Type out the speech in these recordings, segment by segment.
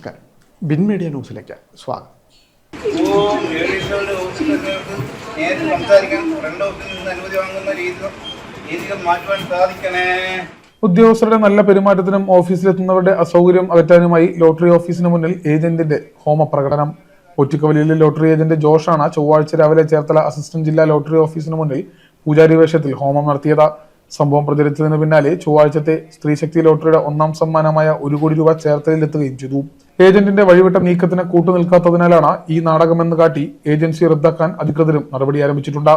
നമസ്കാരം. Bin media ന്യൂസിലേക്ക് സ്വാഗതം. നേരിട്ട് സംസാരിക്കാൻ ഫ്രണ്ട് ഓഫീസിൽ നിന്ന് അനുമതി വാങ്ങുന്ന രീതി രീതികൾ മാറ്റുവാൻ സാധിക്കണേ? ഉദ്യോഗസ്ഥരുടെ നല്ല പെരുമാറ്റത്തിനും ഓഫീസിലെത്തുന്നവരുടെ അസൗകര്യം അകറ്റാനുമായി ലോട്ടറി ഓഫീസിന് മുന്നിൽ ഏജന്റിന്റെ ഹോമപ്രകടനം ഒറ്റിക്കവലിയിലെ ലോട്ടറി ഏജന്റ് ജോഷാണ് ചൊവ്വാഴ്ച രാവിലെ ചേർത്തല അസിസ്റ്റന്റ് ജില്ലാ ലോട്ടറി ഓഫീസിന് മുന്നിൽ പൂജാരി വേഷത്തിൽ ഹോമം നടത്തിയത്. സംഭവം പ്രചരിച്ചതിന് പിന്നാലെ ചൊവ്വാഴ്ചത്തെ സ്ത്രീശക്തി ലോട്ടറിയുടെ ഒന്നാം സമ്മാനമായ ഒരു കോടി രൂപ ചേർത്തലിലെത്തുകയും ചെയ്തു. ഏജന്റിന്റെ വഴിവിട്ട നീക്കത്തിന് കൂട്ടുനിൽക്കാത്തതിനാലാണ് ഈ നാടകമെന്ന് കാട്ടി ഏജൻസി റദ്ദാക്കാൻ അധികൃതരും നടപടി ആരംഭിച്ചിട്ടുണ്ട്.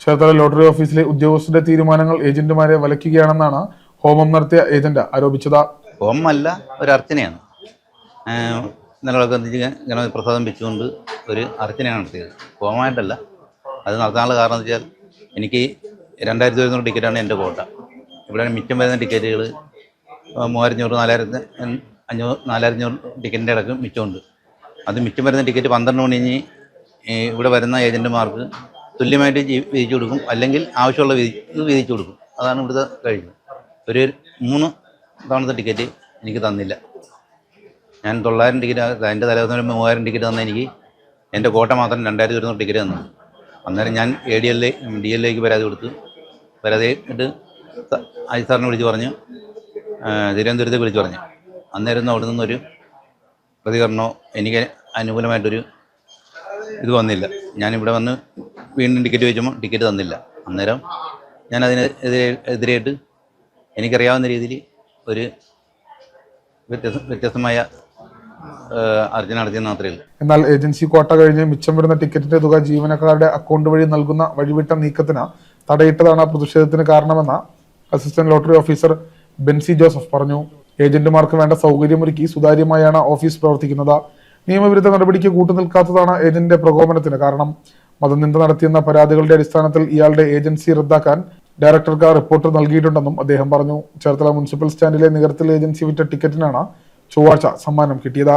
ക്ഷേത്ര ലോട്ടറി ഓഫീസിലെ ഉദ്യോഗസ്ഥരുടെ തീരുമാനങ്ങൾ ഏജന്റുമാരെ വലയ്ക്കുകയാണെന്നാണ് ഹോമം നടത്തിയ ഏജന്റ് ആരോപിച്ചത്. ഹോമല്ല ഒരു അർച്ചനയാണ്. ഇന്നലെ ഗണപതി പ്രസാദം വെച്ചുകൊണ്ട് ഒരു അർച്ചനയാണ് നടത്തിയത്. ഹോമമായിട്ടല്ല അത് നടത്താനുള്ള കാരണം എന്ന് വെച്ചാൽ എനിക്ക് രണ്ടായിരത്തി ഒരുന്നൂറ് ടിക്കറ്റാണ് എന്റെ കോട്ട. ഇവിടെ മിച്ചം വരുന്ന ടിക്കറ്റുകൾ മൂവായിരഞ്ഞൂറ് നാലായിരത്തി അഞ്ഞൂറ് നാലഞ്ഞൂറ് ടിക്കറ്റിന്റെ അടക്കം മിച്ചമുണ്ട്. അത് മിച്ചം വരുന്ന ടിക്കറ്റ് പന്ത്രണ്ട് മണി കഴിഞ്ഞ് ഇവിടെ വരുന്ന ഏജന്റുമാർക്ക് തുല്യമായിട്ട് വിധിച്ചു കൊടുക്കും. അല്ലെങ്കിൽ ആവശ്യമുള്ള വിധി വിധിച്ചു കൊടുക്കും. അതാണ് ഇവിടുത്തെ കഴിഞ്ഞത് ഒരു മൂന്ന് തവണത്തെ ടിക്കറ്റ് എനിക്ക് തന്നില്ല. ഞാൻ തൊള്ളായിരം ടിക്കറ്റ് അതിന്റെ തലേദിവസം മൂവായിരം ടിക്കറ്റ് തന്ന എനിക്ക് എന്റെ കോട്ട മാത്രം രണ്ടായിരത്തി ഒരുന്നൂറ് ടിക്കറ്റ് തന്നു. അന്നേരം ഞാൻ എ ഡി എല്ലിലെ ഡി എല്ലിലേക്ക് പരാതി കൊടുത്തു. പരാതി ഇട്ട് ഐ സാറിനെ വിളിച്ച് പറഞ്ഞു. തിരുവനന്തപുരത്തേക്ക് വിളിച്ച് പറഞ്ഞു. അന്നേരം അവിടെ നിന്നൊരു പ്രതികരണമോ എനിക്ക് അനുകൂലമായിട്ടൊരു ഇത് വന്നില്ല. ഞാനിവിടെ വന്ന് വീണ്ടും ടിക്കറ്റ് ചോദിച്ചപ്പോൾ ടിക്കറ്റ് തന്നില്ല. അന്നേരം ഞാൻ അതിനെതിരെ എതിരായിട്ട് എനിക്കറിയാവുന്ന രീതിയിൽ ഒരു വ്യത്യസ്ത വ്യത്യസ്തമായ അർജന നടത്തിയെന്ന് മാത്രമേ എന്നാൽ ഏജൻസി കോട്ട കഴിഞ്ഞ് മിച്ചം വരുന്ന ടിക്കറ്റിന്റെ തുക ജീവനക്കാരുടെ അക്കൗണ്ട് വഴി നൽകുന്ന വഴിവിട്ട നീക്കത്തിന് തടയിട്ടതാണ് പ്രതിഷേധത്തിന് കാരണമെന്ന് assistant lottery officer Benzi Joseph പറഞ്ഞു. ഏജന്റുമാർക്ക് വേണ്ട സൗകര്യമൊരുക്കി സുതാര്യമായാണ് ഓഫീസ് പ്രവർത്തിക്കുന്നത്. നിയമവിരുദ്ധ നടപടിക്ക് കൂട്ടുനിൽക്കാത്തതാണ് ഏജന്റിന്റെ പ്രകോപനത്തിന് കാരണം. മതനിന്ദ നടത്തിയെന്ന പരാതികളുടെ അടിസ്ഥാനത്തിൽ ഇയാളുടെ ഏജൻസി റദ്ദാക്കാൻ ഡയറക്ടർക്ക് റിപ്പോർട്ട് നൽകിയിട്ടുണ്ടെന്നും അദ്ദേഹം പറഞ്ഞു. ചേർത്തല മുനിസിപ്പൽ സ്റ്റാൻഡിലെ നികർത്തിൽ ഏജൻസി വിറ്റ ടിക്കറ്റിനാണ് ചൊവ്വാഴ്ച സമ്മാനം കിട്ടിയത്.